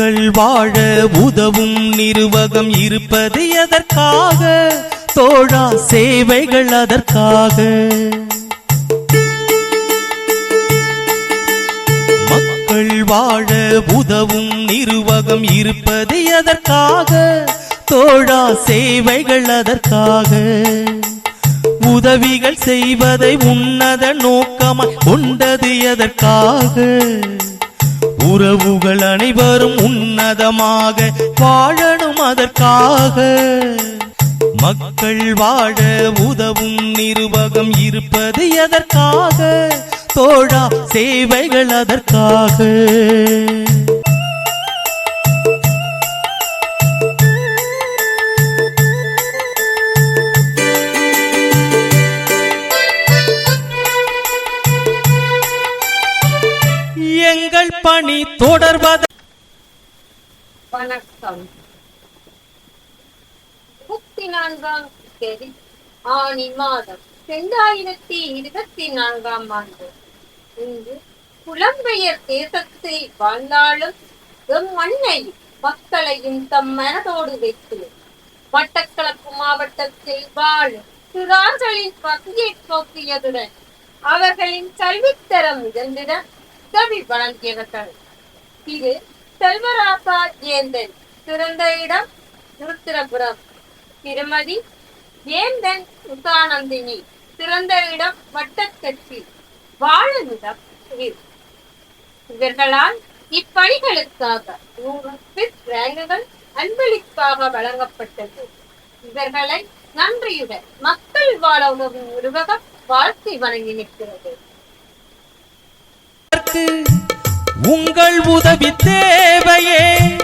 மக்கள் வாழ உதவும் நிர்வாகம் இருப்பது எதற்காக தோழா சேவைகள் அதற்காக. மக்கள் வாழ உதவும் நிர்வாகம் இருப்பது எதற்காக தோழா சேவைகள் அதற்காக. உதவிகள் செய்வதை உன்னத நோக்கமாய் கொண்டது எதற்காக? உறவுகள் அனைவரும் உன்னதமாக வாழணும் அதற்காக. மக்கள் வாழ உதவும் நிர்வாகம் இருப்பது எதற்காக? தோழா சேவைகள் அதற்காக. பணி தொடர்வத. வணக்கம். முப்பத்தி நான்காம் தேதி ஆணி மாதம் இரண்டாயிரத்தி இருபத்தி நான்காம் ஆண்டு. இன்று புலம்பெயர் தேசத்தில் வாழ்ந்தாலும் எம் மண்ணையும் மக்களையும் தம் மனதோடு வைத்து மட்டக்களப்பு மாவட்டத்தில் வாழும் சிறார்களின் பசியை போக்கியதுடன் அவர்களின் கல்வித்தரம் உயர்ந்திட உதவி வழங்கியவர்கள் இது செல்வராசா ஜேந்தன் பிறந்த இடம் திருத்திரபுரம் திருமதி ஜேந்தன் உசானந்தினி பிறந்த இடம் வட்டக்கட்சி வாழும் இவர்களால் இப்பணிகளுக்காக நூறு ரேங்குகள் அன்பளிப்பாக வழங்கப்பட்டது. இவர்களை நன்றியுடன் மக்கள் வாழ உணவு நிறுவகம் வாழ்த்தி வழங்கி நிற்கிறது உங்கள் உதவி தேவையே.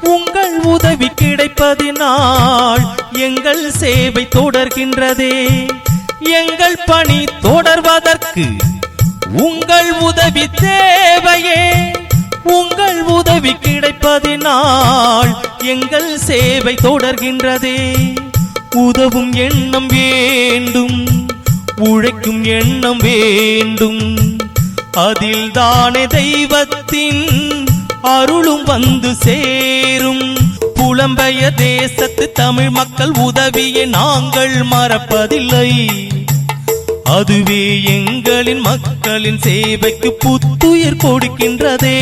உங்கள் உதவி கிடைப்பதினால் எங்கள் சேவை தொடர்கின்றதே. எங்கள் பணி தொடர்வதற்கு உங்கள் உதவி தேவையே. உங்கள் உதவி கிடைப்பதினால் எங்கள் சேவை தொடர்கின்றதே. உதவும் எண்ணம் வேண்டும் உழைக்கும் எண்ணம் வேண்டும். அதில் தானே தெய்வத்தின் அருளும் வந்து சேரும். புலம்பெய தேசத்து தமிழ் மக்கள் உதவியை நாங்கள் மறப்பதில்லை. அதுவே எங்களின் மக்களின் சேவைக்கு புத்துயிர் கொடுக்கின்றதே.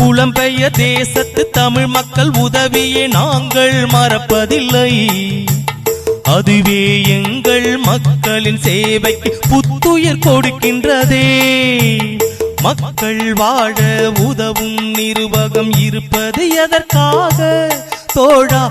புலம்பெய தேசத்து தமிழ் மக்கள் உதவியை நாங்கள் மறப்பதில்லை. அதுவே எங்கள் மக்களின் சேவைக்கு புத்துயிர் கொடுக்கின்றதே. மக்கள் வாழ உதவும் நிர்வாகம் இருப்பது எதற்காக தோழா